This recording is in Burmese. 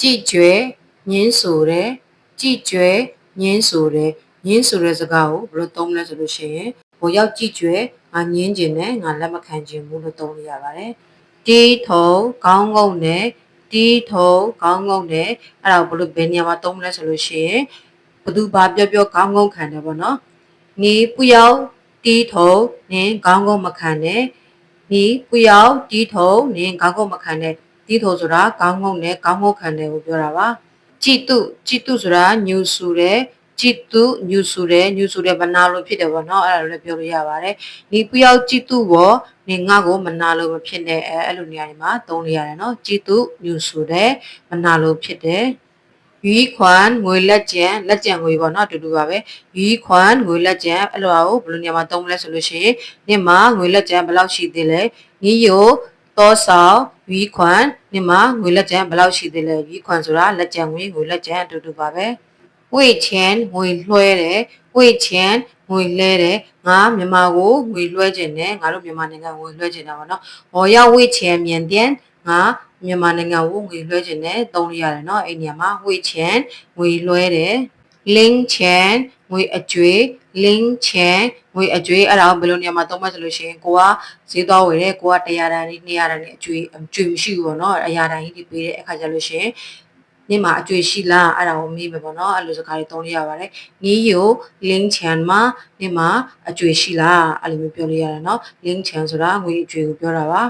ကြည်ကျွဲညင်းဆိုတယ်ကြည်ကျွဲညင်းဆိုတယ်ညင်းဆိုတဲ့စကားကိုဘယ်လိုသုံးလဲဆိုလို့ရှိရင်ဟိုရောက်ကြည်ကျွဲငါညင်းကျင်တယ်ငါလက်မခံကျင်ဘူးလို့သုံးလို့ရပါတယ်တီးထုံခေါင်းငုံနဲ့တီးထုံခေါင်းငုံနဲ့အဲ့ဒါကိုဘယ်လိုဘယ်နေရာမှာသုံးမလဲဆိုလို့ရှိရင်ဘသူဘာပြောပြောခေါင်းငုံခံတယ်ပေါ့နော်နီးပူရောက်တီးထုံနင်းခေါင်းငုံမခံနဲ့နီးပူရောက်တီးထုံနင်းခေါင်းငုံမခံနဲ့ တီးထုံဆိုတာခေါင်းငုံနဲ့ခေါင်းငုံခံတယ်ကိုပြောတာပါကြည်တုကြည်တုဆိုတာညူဆူတယ်ကြည်တုညူဆူတယ်ညူဆူတယ်မနာလို့ဖြစ်တယ်ပေါ့နော်အဲ့ဒါလည်းပြောလို့ရပါတယ်ဒီပျောက်ကြည်တုဘောနေငါ့ကိုမနာလို့မဖြစ်နဲ့အဲအဲ့လိုနေရာတွေမှာသုံးလို့ရတယ်နော်ကြည်တုညူဆူတယ်မနာလို့ဖြစ်တယ်ယူခွန်ငွေလက်ကျန်လက်ကျန်ငွေပေါ့နော်အတူတူပါပဲယူခွန်ငွေလက်ကျန်အဲ့လိုအောင်ဘယ်လိုနေရာမှာသုံးမလဲဆိုလို့ရှိရင်ဒီမှာငွေလက်ကျန်ဘယ်လောက်ရှိသေးလဲညီယို တောဆောင်ရွီးခွန်ဒီမှာငွေလက်ကျန်ဘယ်လောက်ရှိသေးလဲရွီးခွန်ဆိုတာလက်ကျန်ငွေငွေလက်ကျန်အတူတူပါပဲဝေချန်ငွေလွှဲတယ်ဝေချန်ငွေလဲတယ်ငါမြန်မာကိုငွေလွှဲခြင်းနဲ့ငါတို့မြန်မာနိုင်ငံကိုလွှဲခြင်းတာပေါ့နော်ဟောရောက်ဝေချန်မြန်တန်ငါမြန်မာနိုင်ငံကိုငွေလွှဲခြင်းနဲ့သုံးရရတယ်နော်အဲ့ဒီနေရာမှာဝေချန်ငွေလွှဲတယ် link chain ငွေအကျွေးလင်းချန်ငွေအကျွေးအဲ့ဒါကိုဘယ်လိုနေရာမှာသုံးမလဲဆိုလို့ရှိရင်ကိုကဈေးသွားဝယ်တယ်ကိုက100တန်လေး200တန်လေးအကျွေးအကျွေးမရှိဘူးပေါ့နော်အရာတန်ကြီးတွေပေးတဲ့အခါကျလို့ရှိရင်ညမှာအကျွေးရှိလားအဲ့ဒါကိုမေးမယ်ပေါ့နော်အဲ့လိုစကားတွေသုံးလို့ရပါတယ်နီးယိုလင်းချန်မှာညမှာအကျွေးရှိလားအဲ့လိုမျိုးပြောလို့ရတယ်နော်လင်းချန်ဆိုတာငွေအကျွေးကိုပြောတာပါ